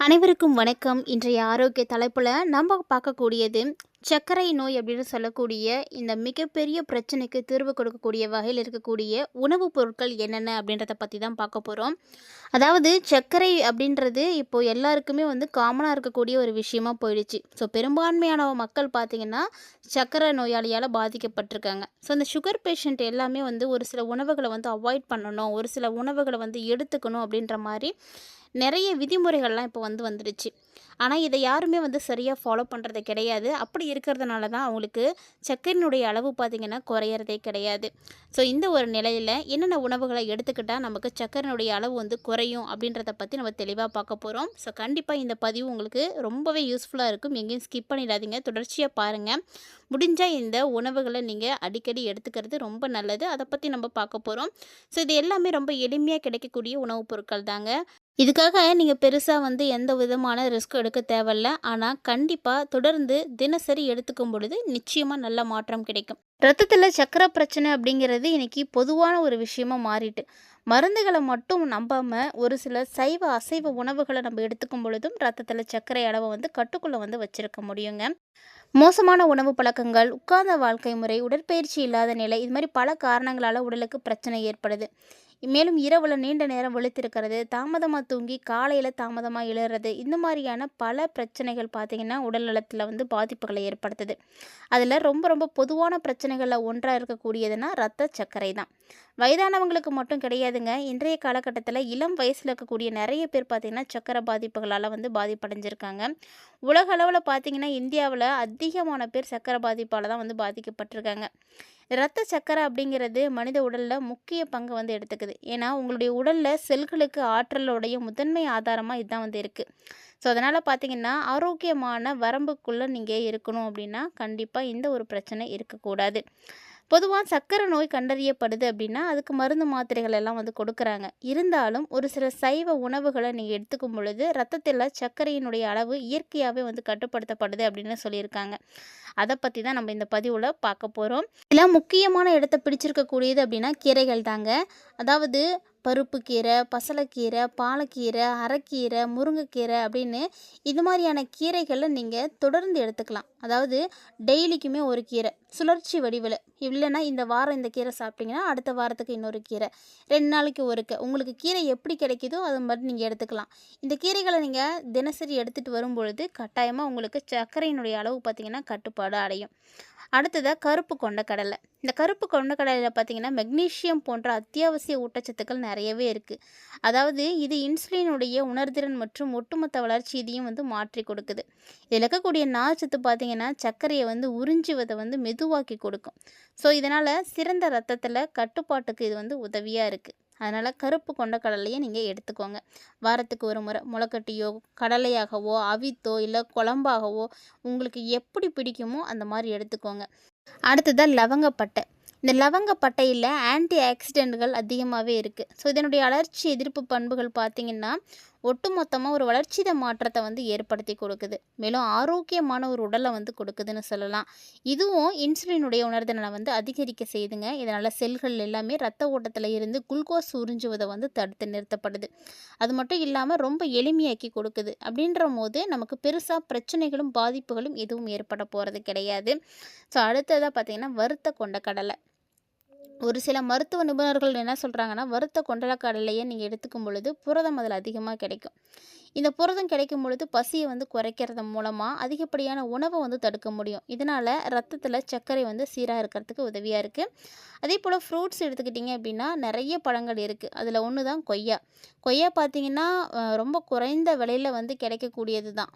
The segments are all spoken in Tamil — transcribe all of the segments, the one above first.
அனைவருக்கும் வணக்கம். இன்றைய ஆரோக்கிய தலைப்பில் நம்ம பார்க்கக்கூடியது சர்க்கரை நோய் அப்படின்னு சொல்லக்கூடிய இந்த மிகப்பெரிய பிரச்சனைக்கு தீர்வு கொடுக்கக்கூடிய வகையில் இருக்கக்கூடிய உணவுப் பொருட்கள் என்னென்ன அப்படின்றத பற்றி தான் பார்க்க போகிறோம் அதாவது சர்க்கரை அப்படின்றது இப்போ எல்லாருக்குமே வந்து காமனாக இருக்கக்கூடிய ஒரு விஷயமா போயிடுச்சு. ஸோ பெரும்பான்மையான மக்கள் பார்த்திங்கன்னா சர்க்கரை நோயாளியால் பாதிக்கப்பட்டிருக்காங்க. ஸோ இந்த சுகர் பேஷண்ட் எல்லாமே வந்து ஒரு சில உணவுகளை வந்து அவாய்ட் பண்ணணும் ஒரு சில உணவுகளை வந்து எடுத்துக்கணும் அப்படின்ற மாதிரி நிறைய விதிமுறைகள்லாம் இப்போ வந்து வந்துடுச்சு. ஆனால் இதை யாருமே வந்து சரியாக ஃபாலோ பண்ணுறது கிடையாது. அப்படி இருக்கிறதுனால தான் அவங்களுக்கு சர்க்கரையினுடைய அளவு பார்த்திங்கன்னா குறையிறதே கிடையாது. ஸோ இந்த ஒரு நிலையில் என்னென்ன உணவுகளை எடுத்துக்கிட்டால் நமக்கு சர்க்கரையினுடைய அளவு வந்து குறையும் அப்படின்றத பற்றி நம்ம தெளிவாக பார்க்க போகிறோம் ஸோ கண்டிப்பாக இந்த பதிவு உங்களுக்கு ரொம்பவே யூஸ்ஃபுல்லாக இருக்கும். எங்கேயும் ஸ்கிப் பண்ணிடாதீங்க. தொடர்ச்சியாக பாருங்கள் முடிஞ்சால் இந்த உணவுகளை நீங்கள் அடிக்கடி எடுத்துக்கிறது ரொம்ப நல்லது. அதை பற்றி நம்ம பார்க்க போகிறோம் ஸோ இது எல்லாமே ரொம்ப எளிமையாக கிடைக்கக்கூடிய உணவுப் பொருட்கள் தாங்க. இதுக்காக நீங்கள் பெருசாக வந்து எந்த விதமான ரிஸ்க் எடுக்க தேவையில்ல. ஆனால் கண்டிப்பாக தொடர்ந்து தினசரி எடுத்துக்கும் பொழுது நிச்சயமாக நல்ல மாற்றம் கிடைக்கும். ரத்தத்தில் சக்கரை பிரச்சனை அப்படிங்கிறது இன்னைக்கு பொதுவான ஒரு விஷயமா மாறிட்டு மருந்துகளை மட்டும் நம்பாமல் ஒரு சில சைவ அசைவ உணவுகளை நம்ம எடுத்துக்கும் பொழுதும் ரத்தத்தில் சர்க்கரை அளவை வந்து கட்டுக்குள்ளே வந்து வச்சுருக்க முடியுங்க. மோசமான உணவு பழக்கங்கள் உட்கார்ந்த வாழ்க்கை முறை உடற்பயிற்சி இல்லாத நிலை இது மாதிரி பல காரணங்களால் உடலுக்கு பிரச்சனை ஏற்படுது. மேலும் இரவில் நீண்ட நேரம் விழித்திருக்கிறது தாமதமாக தூங்கி காலையில் தாமதமாக எழுறது இந்த மாதிரியான பல பிரச்சனைகள் பார்த்திங்கன்னா உடல் நலத்தில் வந்து பாதிப்புகளை ஏற்படுத்துது. அதில் ரொம்ப ரொம்ப பொதுவான பிரச்சனைகளில் ஒன்றாக இருக்கக்கூடியதுன்னா ரத்த சர்க்கரை தான். வயதானவங்களுக்கு மட்டும் கிடையாதுங்க. இன்றைய காலகட்டத்தில் இளம் வயசில் இருக்கக்கூடிய நிறைய பேர் பார்த்திங்கன்னா சக்கரை பாதிப்புகளால் வந்து பாதிப்படைஞ்சிருக்காங்க. உலக அளவில் பார்த்திங்கன்னா இந்தியாவில் அதிகமான பேர் சக்கரை பாதிப்பால் தான் வந்து பாதிக்கப்பட்டிருக்காங்க. ரத்த சக்கரை அப்படிங்கிறது மனித உடலில் முக்கிய பங்கு வந்து எடுத்துக்குது. ஏன்னா உங்களுடைய உடலில் செல்களுக்கு ஆற்றலோடைய முதன்மை ஆதாரமாக இதுதான் வந்து இருக்குது ஸோ அதனால் பார்த்தீங்கன்னா ஆரோக்கியமான வரம்புக்குள்ளே நீங்கள் இருக்கணும் அப்படின்னா கண்டிப்பாக இந்த ஒரு பிரச்சனை இருக்கக்கூடாது. பொதுவாக சக்கரை நோய் கண்டறியப்படுது அப்படின்னா அதுக்கு மருந்து மாத்திரைகள் எல்லாம் வந்து கொடுக்குறாங்க. இருந்தாலும் ஒரு சில சைவ உணவுகளை நீங்கள் எடுத்துக்கும் பொழுது ரத்தத்தில் சர்க்கரையினுடைய அளவு இயற்கையாகவே வந்து கட்டுப்படுத்தப்படுது அப்படின்னு சொல்லியிருக்காங்க. அதை பற்றி தான் நம்ம இந்த பதிவில் பார்க்க போகிறோம் இதில் முக்கியமான இடத்த பிடிச்சிருக்கக்கூடியது அப்படின்னா கீரைகள் தாங்க. அதாவது பருப்பு கீரை பசலைக்கீரை பாலக்கீரை அரைக்கீரை முருங்கைக்கீரை அப்படின்னு இது மாதிரியான கீரைகளை நீங்கள் தொடர்ந்து எடுத்துக்கலாம். அதாவது டெய்லிக்குமே ஒரு கீரை சுழற்சி வடிவில். இல்லைன்னா இந்த வாரம் இந்த கீரை சாப்பிட்டீங்கன்னா அடுத்த வாரத்துக்கு இன்னொரு கீரை. ரெண்டு நாளைக்கு ஒரு உங்களுக்கு கீரை எப்படி கிடைக்குதோ அது மாதிரி நீங்கள் எடுத்துக்கலாம். இந்த கீரைகளை நீங்கள் தினசரி எடுத்துகிட்டு வரும்பொழுது கட்டாயமாக உங்களுக்கு சர்க்கரையினுடைய அளவு பார்த்திங்கன்னா கட்டுப்பாடு அடையும். அடுத்ததாக கருப்பு கொண்ட கடலை இந்த கருப்பு கொண்ட கடலையில் பார்த்திங்கன்னா மெக்னீஷியம் போன்ற அத்தியாவசிய ஊட்டச்சத்துக்கள் நிறையவே இருக்குது அதாவது இது இன்சுலினுடைய உணர்திறன் மற்றும் ஒட்டுமொத்த வளர்ச்சி இதையும் வந்து மாற்றி கொடுக்குது. இதில் இருக்கக்கூடிய நார்ச்சத்து பார்த்திங்கன்னா சர்க்கரையை வந்து உறிஞ்சுவதை வந்து மெதுவாக்கி கொடுக்கும். ஸோ இதனால் சிறந்த ரத்தத்தில் கட்டுப்பாட்டுக்கு இது வந்து உதவியாக இருக்குது அதனால் கருப்பு கொண்ட கடலையை நீங்கள் எடுத்துக்கோங்க. வாரத்துக்கு ஒரு முறை முளைக்கட்டியோ கடலையாகவோ அவித்தோ இல்லை குழம்பாகவோ உங்களுக்கு எப்படி பிடிக்குமோ அந்த மாதிரி எடுத்துக்கோங்க. அடுத்ததாக லவங்கப்பட்டை. இந்த லவங்கப்பட்டையில் ஆன்டி ஆக்சிடென்ட்கள் அதிகமாகவே இருக்குது ஸோ இதனுடைய அலர்ச்சி எதிர்ப்பு பண்புகள் பார்த்திங்கன்னா ஒட்டுமொத்தமாக ஒரு வளர்ச்சித மாற்றத்தை வந்து ஏற்படுத்தி கொடுக்குது. மேலும் ஆரோக்கியமான ஒரு உடலை வந்து கொடுக்குதுன்னு சொல்லலாம். இதுவும் இன்சுலினுடைய உணர்திறனை வந்து அதிகரிக்க செய்துங்க. இதனால் செல்கள் எல்லாமே ரத்த ஓட்டத்தில் இருந்து குளுக்கோஸ் உறிஞ்சுவதை வந்து தடுத்து நிறுத்தப்படுது. அது மட்டும் இல்லாமல் ரொம்ப எளிமையாக்கி கொடுக்குது. அப்படின்ற போது நமக்கு பெருசாக பிரச்சனைகளும் பாதிப்புகளும் எதுவும் ஏற்பட போகிறது கிடையாது. ஸோ அடுத்ததாக பார்த்திங்கன்னா வறுத்த கொண்ட கடலை. ஒரு சில மருத்துவ நிபுணர்கள் என்ன சொல்கிறாங்கன்னா வறுத்த கொண்டலக்கடலையை நீங்கள் எடுத்துக்கும் பொழுது புரதம் அதில் அதிகமாக கிடைக்கும். இந்த புரதம் கிடைக்கும் பொழுது பசியை வந்து குறைக்கிறது மூலமாக அதிகப்படியான உணவை வந்து தடுக்க முடியும். இதனால் ரத்தத்தில் சர்க்கரை வந்து சீராக இருக்கிறதுக்கு உதவியாக இருக்குது அதே போல் ஃப்ரூட்ஸ் எடுத்துக்கிட்டிங்க அப்படின்னா நிறைய பழங்கள் இருக்குது அதில் ஒன்று தான் கொய்யா. கொய்யா பார்த்திங்கன்னா ரொம்ப குறைந்த விலையில் வந்து கிடைக்கக்கூடியது தான்.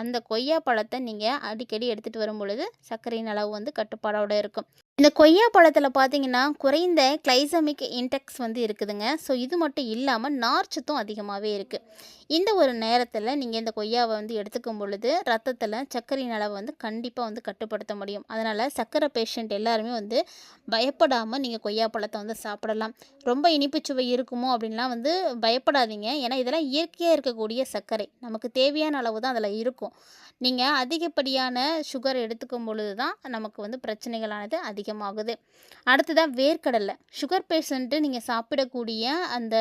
அந்த கொய்யா பழத்தை நீங்கள் அடிக்கடி எடுத்துகிட்டு வரும் பொழுது சர்க்கரையின் அளவு வந்து கட்டுப்பாடோடு இருக்கும். இந்த கொய்யா பழத்தில் பார்த்தீங்கன்னா குறைந்த கிளைசமிக் இன்டெக்ஸ் வந்து இருக்குதுங்க. ஸோ இது மட்டும் இல்லாமல் நார்ச்சத்தும் அதிகமாகவே இருக்குது இந்த ஒரு நேரத்தில் நீங்கள் இந்த கொய்யாவை வந்து எடுத்துக்கும் பொழுது ரத்தத்தில் சர்க்கரையின் அளவை வந்து கண்டிப்பாக வந்து கட்டுப்படுத்த முடியும். அதனால் சர்க்கரை பேஷண்ட் எல்லாருமே வந்து பயப்படாமல் நீங்கள் கொய்யா பழத்தை வந்து சாப்பிடலாம். ரொம்ப இனிப்பு சுவை இருக்குமோ அப்படின்லாம் வந்து பயப்படாதீங்க. ஏன்னா இதெல்லாம் இயற்கையாக இருக்கக்கூடிய சர்க்கரை. நமக்கு தேவையான அளவு தான் அதில் இருக்கும். நீங்கள் அதிகப்படியான சுகர் எடுத்துக்கும் பொழுது தான் நமக்கு வந்து பிரச்சனைகளானது அதிகமாகுது. அடுத்ததாக வேர்க்கடலை. சுகர் பேஷண்ட்டு நீங்கள் சாப்பிடக்கூடிய அந்த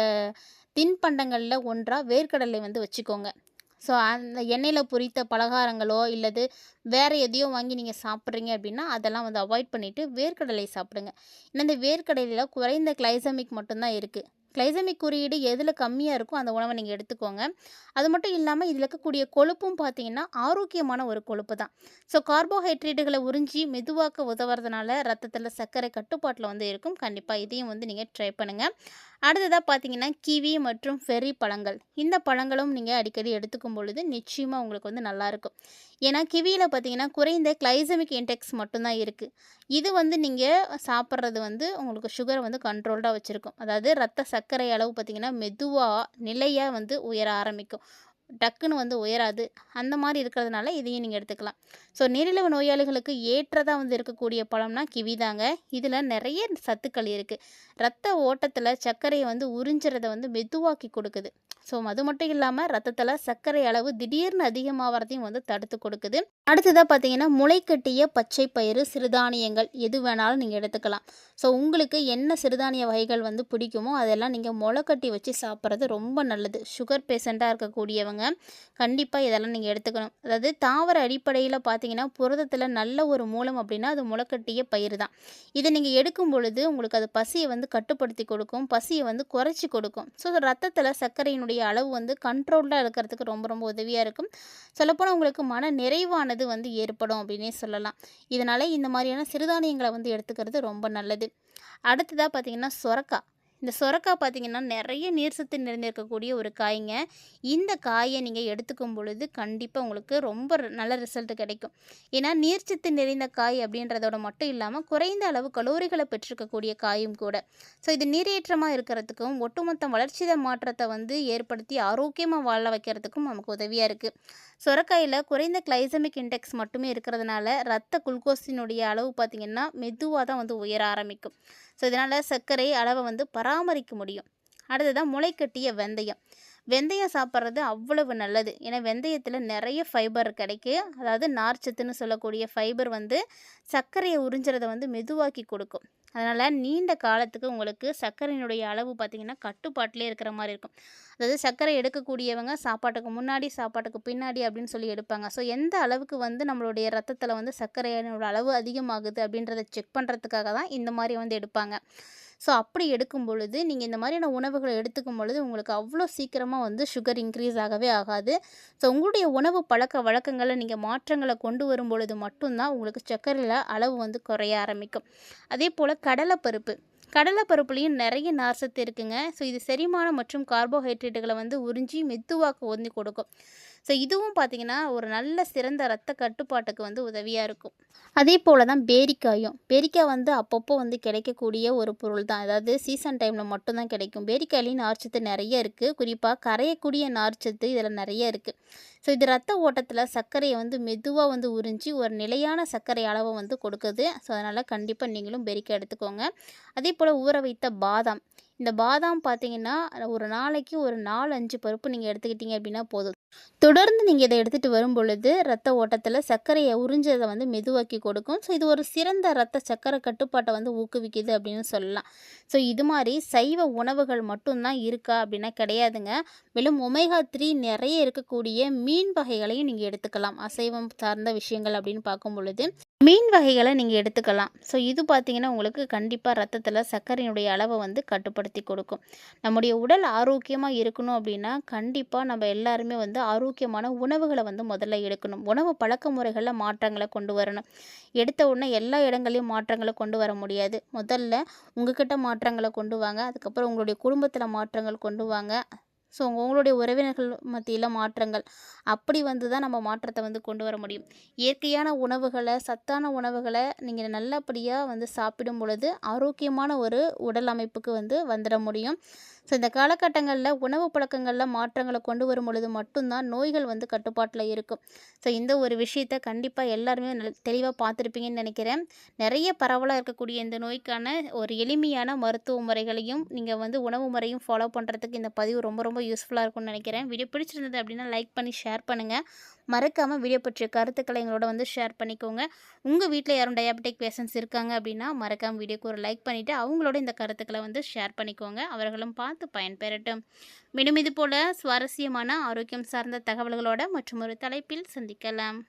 தின்பண்டங்களில் ஒன்றாக வேர்க்கடலை வந்து வச்சுக்கோங்க. ஸோ அந்த எண்ணெயில் பொரித்த பலகாரங்களோ இல்லது வேறு எதையோ வாங்கி நீங்கள் சாப்பிட்றீங்க அப்படின்னா அதெல்லாம் வந்து அவாய்ட் பண்ணிவிட்டு வேர்க்கடலை சாப்பிடுங்க. ஏன்னா இந்த வேர்க்கடலையில் குறைந்த கிளைசமிக் மட்டும்தான் இருக்குது கிளைசமிக் குறியீடு எதில் கம்மியாக இருக்கோ அந்த உணவை நீங்கள் எடுத்துக்கோங்க. அது மட்டும் இல்லாமல் இதில் இருக்கக்கூடிய கொழுப்பும் பார்த்தீங்கன்னா ஆரோக்கியமான ஒரு கொழுப்பு தான். ஸோ கார்போஹைட்ரேட்டுகளை உறிஞ்சி மெதுவாக்க உதவுறதுனால ரத்தத்தில் சர்க்கரை கட்டுப்பாட்டில் வந்து இருக்கும். கண்டிப்பாக இதையும் வந்து நீங்கள் ட்ரை பண்ணுங்கள் அடுத்ததாக பார்த்தீங்கன்னா கிவி மற்றும் ஃபெர்ரி பழங்கள். இந்த பழங்களும் நீங்கள் அடிக்கடி எடுத்துக்கும் பொழுது நிச்சயமாக உங்களுக்கு வந்து நல்லாயிருக்கும் ஏன்னா கிவியில் பார்த்தீங்கன்னா குறைந்த கிளைசமிக் இன்டெக்ஸ் மட்டும்தான் இருக்குது இது வந்து நீங்கள் சாப்பிட்றது வந்து உங்களுக்கு சுகரை வந்து கண்ட்ரோல்டாக வச்சுருக்கும். அதாவது ரத்த சர்க்கரை அளவு பார்த்திங்கன்னா மெதுவாக நிலையாக வந்து உயர ஆரம்பிக்கும். டக்குன்னு வந்து உயராது. அந்த மாதிரி இருக்கிறதுனால இதையும் நீங்கள் எடுத்துக்கலாம். ஸோ நீரிழிவு நோயாளிகளுக்கு ஏற்றதாக வந்து இருக்கக்கூடிய பழம்னா கிவி தாங்க. இதில் நிறைய சத்துக்கள் இருக்குது ரத்த ஓட்டத்தில் சர்க்கரையை வந்து உறிஞ்சுறதை வந்து மெதுவாக்கி கொடுக்குது. ஸோ அது மட்டும் இல்லாமல் ரத்தத்தில் சர்க்கரை அளவு திடீர்னு அதிகமாகறதையும் வந்து தடுத்து கொடுக்குது. அடுத்ததாக பார்த்தீங்கன்னா முளைக்கட்டிய பச்சை பயிறு சிறுதானியங்கள் எது வேணாலும் நீங்கள் எடுத்துக்கலாம். ஸோ உங்களுக்கு என்ன சிறுதானிய வகைகள் வந்து பிடிக்குமோ அதெல்லாம் நீங்கள் முளைக்கட்டி வச்சு சாப்பிட்றது ரொம்ப நல்லது. சுகர் பேஷண்ட்டாக இருக்கக்கூடியவங்க கண்டிப்பாக இதெல்லாம் நீங்கள் எடுத்துக்கணும். அதாவது தாவர அடிப்படையில் பார்த்தீங்கன்னா புரதத்தில் நல்ல ஒரு மூலம் அப்படின்னா அது முளைக்கட்டிய பயிர் தான். இதை நீங்கள் எடுக்கும் பொழுது உங்களுக்கு அது பசியை வந்து கட்டுப்படுத்தி கொடுக்கும் பசியை வந்து குறைச்சி கொடுக்கும். ஸோ ரத்தத்தில் சர்க்கரையினுடைய அளவு வந்து கண்ட்ரோல்டாக இருக்கிறதுக்கு ரொம்ப ரொம்ப உதவியாக இருக்கும். சொல்லப்போனால் உங்களுக்கு மன நிறைவானது வந்து ஏற்படும் அப்படின்னே சொல்லலாம். இதனால் இந்த மாதிரியான சிறுதானியங்களை வந்து எடுத்துக்கிறது ரொம்ப நல்லது. அடுத்ததாக பார்த்தீங்கன்னா சுரக்காய். இந்த சொரக்காய் பார்த்தீங்கன்னா நிறைய நீர் சத்து நிறைந்திருக்கக்கூடிய ஒரு காய்ங்க. இந்த காயை நீங்கள் எடுத்துக்கும் பொழுது கண்டிப்பாக உங்களுக்கு ரொம்ப நல்ல ரிசல்ட் கிடைக்கும். ஏன்னா நீர்ச்சத்து நிறைந்த காய் அப்படின்றதோட மட்டும் இல்லாமல் குறைந்த அளவு கலோரிகளை பெற்றிருக்கக்கூடிய காயும் கூட. ஸோ இது நீரேற்றமாக இருக்கிறதுக்கும் ஒட்டுமொத்த வளர்ச்சித மாற்றத்தை வந்து ஏற்படுத்தி ஆரோக்கியமாக வாழ வைக்கிறதுக்கும் நமக்கு உதவியாக இருக்குது சுரக்காயில் குறைந்த கிளைசமிக் இண்டெக்ஸ் மட்டுமே இருக்கிறதுனால ரத்த குளுக்கோஸினுடைய அளவு பார்த்திங்கன்னா மெதுவாக தான் வந்து உயர ஆரம்பிக்கும். ஸோ இதனால் சர்க்கரை அளவை வந்து பராமரிக்க முடியும். அடுத்ததான் முளைக்கட்டிய வெந்தயம். வெந்தயம் சாப்பிட்றது அவ்வளவு நல்லது. ஏன்னா வெந்தயத்தில் நிறைய ஃபைபர் கிடைக்கு. அதாவது நார்ச்சத்துன்னு சொல்லக்கூடிய ஃபைபர் வந்து சர்க்கரையை உறிஞ்சுறதை வந்து மெதுவாக்கி கொடுக்கும். அதனால் நீண்ட காலத்துக்கு உங்களுக்கு சர்க்கரையினுடைய அளவு பார்த்திங்கன்னா கட்டுப்பாட்டிலே இருக்கிற மாதிரி இருக்கும். அதாவது சர்க்கரை எடுக்கக்கூடியவங்க சாப்பாட்டுக்கு முன்னாடி சாப்பாட்டுக்கு பின்னாடி அப்படின்னு சொல்லி எடுப்பாங்க. ஸோ எந்த அளவுக்கு வந்து நம்மளுடைய ரத்தத்தில் வந்து சர்க்கரையினோட அளவு அதிகமாகுது அப்படின்றத செக் பண்ணுறதுக்காக தான் இந்த மாதிரி வந்து எடுப்பாங்க. ஸோ அப்படி எடுக்கும் பொழுது நீங்கள் இந்த மாதிரியான உணவுகளை எடுத்துக்கும் பொழுது உங்களுக்கு அவ்வளோ சீக்கிரமாக வந்து சுகர் இன்க்ரீஸ் ஆகவே ஆகாது. ஸோ உங்களுடைய உணவு பழக்க வழக்கங்களை நீங்கள் மாற்றங்களை கொண்டு வரும் பொழுது மட்டும்தான் உங்களுக்கு சர்க்கரையில் அளவு வந்து குறைய ஆரம்பிக்கும். அதே போல் கடலைப்பருப்பு. கடலைப்பருப்புலேயும் நிறைய நார்சத்து இருக்குங்க. ஸோ இது செரிமானம் மற்றும் கார்போஹைட்ரேட்டுகளை வந்து உறிஞ்சி மெதுவாக்க ஒந்தி கொடுக்கும். ஸோ இதுவும் பார்த்திங்கன்னா ஒரு நல்ல சிறந்த ரத்த கட்டுப்பாட்டுக்கு வந்து உதவியாக இருக்கும். அதே போல் தான் பேரிக்காயும். பேரிக்காய் வந்து அப்பப்போ வந்து கிடைக்கக்கூடிய ஒரு பொருள் தான் அதாவது சீசன் டைமில் மட்டும்தான் கிடைக்கும். பேரிக்காயிலையும் நார்ச்சத்து நிறைய இருக்குது குறிப்பாக கரையக்கூடிய நார்ச்சத்து இதில் நிறைய இருக்குது ஸோ இது ரத்த ஓட்டத்தில் சர்க்கரையை வந்து மெதுவாக வந்து உறிஞ்சி ஒரு நிலையான சர்க்கரை அளவை வந்து கொடுக்குது. ஸோ அதனால் கண்டிப்பாக நீங்களும் பேரிக்காய் எடுத்துக்கோங்க. அதே போல் ஊற வைத்த பாதாம். இந்த பாதாம் பார்த்தீங்கன்னா ஒரு நாளைக்கு ஒரு நாலு அஞ்சு பருப்பு நீங்கள் எடுத்துக்கிட்டீங்க அப்படின்னா போதும். தொடர்ந்து நீங்கள் இதை எடுத்துகிட்டு வரும் பொழுது ரத்த ஓட்டத்தில் சர்க்கரையை உறிஞ்சதை வந்து மெதுவாக்கி கொடுக்கும். ஸோ இது ஒரு சிறந்த ரத்த சர்க்கரை கட்டுப்பாட்டை வந்து ஊக்குவிக்குது அப்படின்னு சொல்லலாம். ஸோ இது மாதிரி சைவ உணவுகள் மட்டும்தான் இருக்கா அப்படின்னா கிடையாதுங்க. மேலும் ஒமேகா த்ரீ நிறைய இருக்கக்கூடிய மீன் வகைகளையும் நீங்கள் எடுத்துக்கலாம். அசைவம் சார்ந்த விஷயங்கள் அப்படின்னு பார்க்கும் பொழுது மீன் வகைகளை நீங்கள் எடுத்துக்கலாம். ஸோ இது பார்த்தீங்கன்னா உங்களுக்கு கண்டிப்பாக ரத்தத்தில் சர்க்கரையினுடைய அளவை வந்து கட்டுப்படுத்தி கொடுக்கும். நம்முடைய உடல் ஆரோக்கியமாக இருக்கணும் அப்படின்னா கண்டிப்பாக நம்ம எல்லாருமே வந்து ஆரோக்கியமான உணவுகளை வந்து முதல்ல எடுக்கணும். உணவு பழக்க முறைகளில் மாற்றங்களை கொண்டு வரணும். எடுத்த உடனே எல்லா இடங்களையும் மாற்றங்களை கொண்டு வர முடியாது. முதல்ல உங்ககிட்ட மாற்றங்களை கொண்டு வாங்க. அதுக்கப்புறம் உங்களுடைய குடும்பத்தில் மாற்றங்கள் கொண்டு வாங்க. ஸோ உங்களுடைய உறவினர்கள் மத்தியில் மாற்றங்கள். அப்படி வந்து தான் நம்ம மாற்றத்தை வந்து கொண்டு வர முடியும். இயற்கையான உணவுகளை சத்தான உணவுகளை நீங்கள் நல்லபடியாக வந்து சாப்பிடும் பொழுது ஆரோக்கியமான ஒரு உடல் அமைப்புக்கு வந்து வந்துட முடியும். ஸோ இந்த காலகட்டங்களில் உணவு பழக்கங்களில் மாற்றங்களை கொண்டு வரும் பொழுது மட்டும்தான் நோய்கள் வந்து கட்டுப்பாட்டில் இருக்கும். ஸோ இந்த ஒரு விஷயத்தை கண்டிப்பாக எல்லாருமே தெளிவாக பார்த்துருப்பீங்கன்னு நினைக்கிறேன். நிறைய பரவலாக இருக்கக்கூடிய இந்த நோய்க்கான ஒரு எளிமையான மருத்துவ முறைகளையும் நீங்கள் வந்து உணவு முறையும் ஃபாலோ பண்ணுறதுக்கு இந்த பதிவு ரொம்ப ரொம்ப யூஸ்ஃபுல்லாக இருக்கும்னு நினைக்கிறேன். வீடியோ பிடிச்சிருந்தது அப்படின்னா லைக் பண்ணி ஷேர் பண்ணுங்கள் மறக்காமல் வீடியோ பற்றிய கருத்துக்களை எங்களோட வந்து ஷேர் பண்ணிக்கோங்க. உங்கள் வீட்டில் யாரும் டயாபெட்டிக் பேஷன்ஸ் இருக்காங்க அப்படின்னா மறக்காமல் வீடியோக்கு ஒரு லைக் பண்ணிவிட்டு அவங்களோட இந்த கருத்துக்களை வந்து ஷேர் பண்ணிக்கோங்க. அவர்களும் பார்த்து பயன்பெறட்டும். மீண்டும் இது போல் சுவாரஸ்யமான ஆரோக்கியம் சார்ந்த தகவல்களோட மற்றும் ஒரு தலைப்பில் சந்திக்கலாம்.